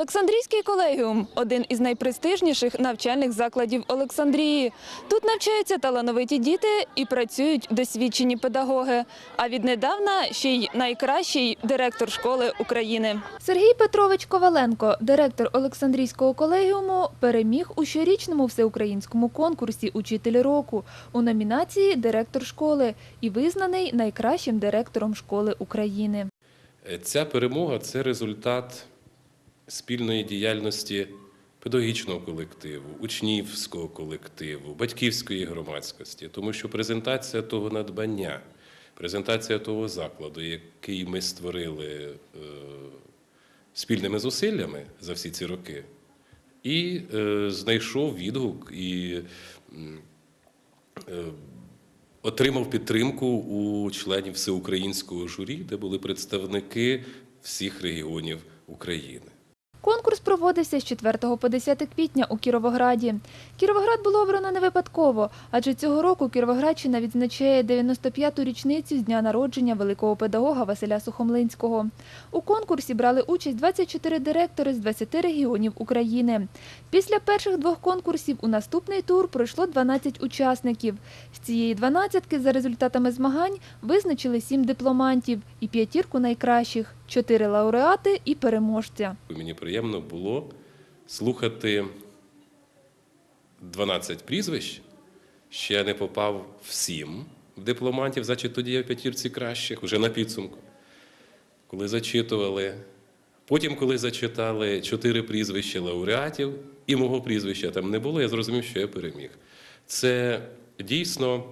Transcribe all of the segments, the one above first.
Олександрійський колегіум один із найпрестижніших навчальних закладів Олександрії. Тут навчаються талановиті діти і працюють досвідчені педагоги. А віднедавна ще й найкращий директор школи України. Сергій Петрович Коваленко, директор Олександрійського колегіуму, переміг у щорічному всеукраїнському конкурсі Учитель року у номінації Директор школи і визнаний найкращим директором школи України. Ця перемога це результат спільної діяльності педагогічного колективу, учнівського колективу, батьківської громадськості, тому що презентація того надбання, презентація того закладу, який ми створили е, спільними зусиллями за всі ці роки, і е, знайшов відгук і е, отримав підтримку у членів всеукраїнського журі, де були представники всіх регіонів України. Конкурс проводився з 4 по 10 квітня у Кіровограді. Кіровоград було обрано не випадково, адже цього року Кіровоградщина відзначає 95-ту річницю з дня народження великого педагога Василя Сухомлинського. У конкурсі брали участь 24 директори з 20 регіонів України. Після перших двох конкурсів у наступний тур пройшло 12 учасників. З цієї дванадцятки за результатами змагань визначили сім дипломантів і п'ятірку найкращих, чотири лауреати і переможця. Мені приємно було слухати 12 прізвищ. Ще не попав всім в дипломантів, значить тоді я в п'ятірці кращих, вже на підсумку. Коли зачитували. Потім, коли зачитали чотири прізвища лауреатів, і мого прізвища там не було, я зрозумів, що я переміг. Це дійсно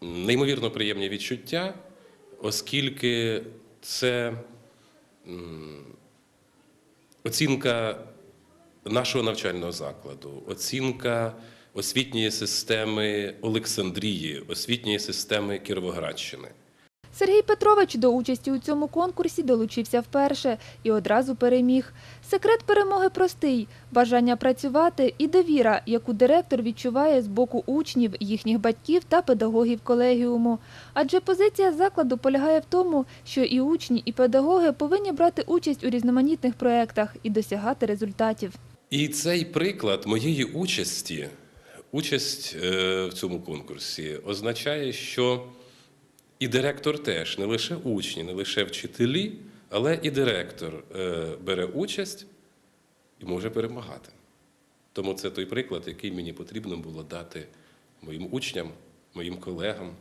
неймовірно приємні відчуття, оскільки це оцінка нашого навчального закладу, оцінка освітньої системи Олександрії, освітньої системи Кіровоградщини. Сергій Петрович до участі у цьому конкурсі долучився вперше і одразу переміг. Секрет перемоги простий – бажання працювати і довіра, яку директор відчуває з боку учнів, їхніх батьків та педагогів колегіуму. Адже позиція закладу полягає в тому, що і учні, і педагоги повинні брати участь у різноманітних проєктах і досягати результатів. І цей приклад моєї участі, участь е, в цьому конкурсі, означає, що і директор теж, не лише учні, не лише вчителі, але і директор е, бере участь і може перемагати. Тому це той приклад, який мені потрібно було дати моїм учням, моїм колегам.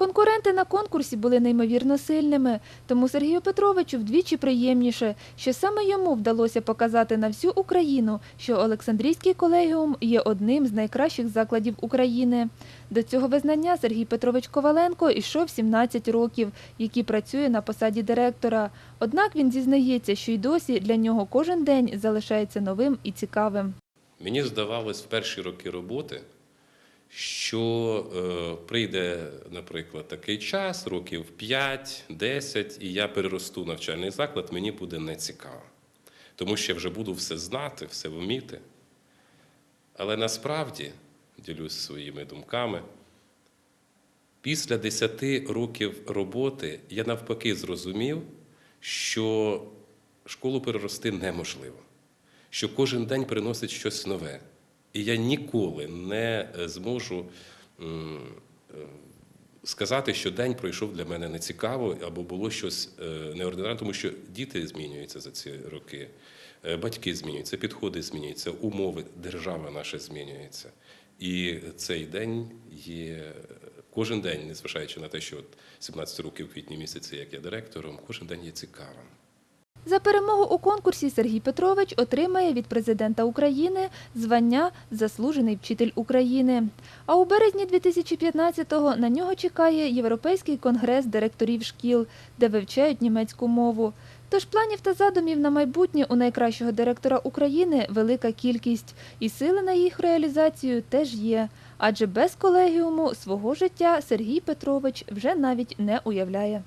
Конкуренти на конкурсі були неймовірно сильними, тому Сергію Петровичу вдвічі приємніше, що саме йому вдалося показати на всю Україну, що Олександрійський колегіум є одним з найкращих закладів України. До цього визнання Сергій Петрович Коваленко йшов 17 років, які працює на посаді директора. Однак він зізнається, що й досі для нього кожен день залишається новим і цікавим. Мені здавалось в перші роки роботи, що е, прийде, наприклад, такий час, років 5-10, і я переросту навчальний заклад, мені буде нецікаво. Тому що я вже буду все знати, все вміти. Але насправді, ділюсь своїми думками, після 10 років роботи я навпаки зрозумів, що школу перерости неможливо що кожен день приносить щось нове. І я ніколи не е, зможу е, сказати, що день пройшов для мене нецікаво або було щось е, неординарне, тому що діти змінюються за ці роки, батьки змінюються, підходи змінюються, умови, держава наша змінюється. І цей день є кожен день, незважаючи на те, що от 17 років квітні місяці, як я директором, кожен день є цікавим. За перемогу у конкурсі Сергій Петрович отримає від президента України звання Заслужений вчитель України. А у березні 2015-го на нього чекає Європейський конгрес директорів шкіл, де вивчають німецьку мову. Тож планів та задумів на майбутнє у найкращого директора України велика кількість, і сили на їх реалізацію теж є. Адже без колегіуму свого життя Сергій Петрович вже навіть не уявляє.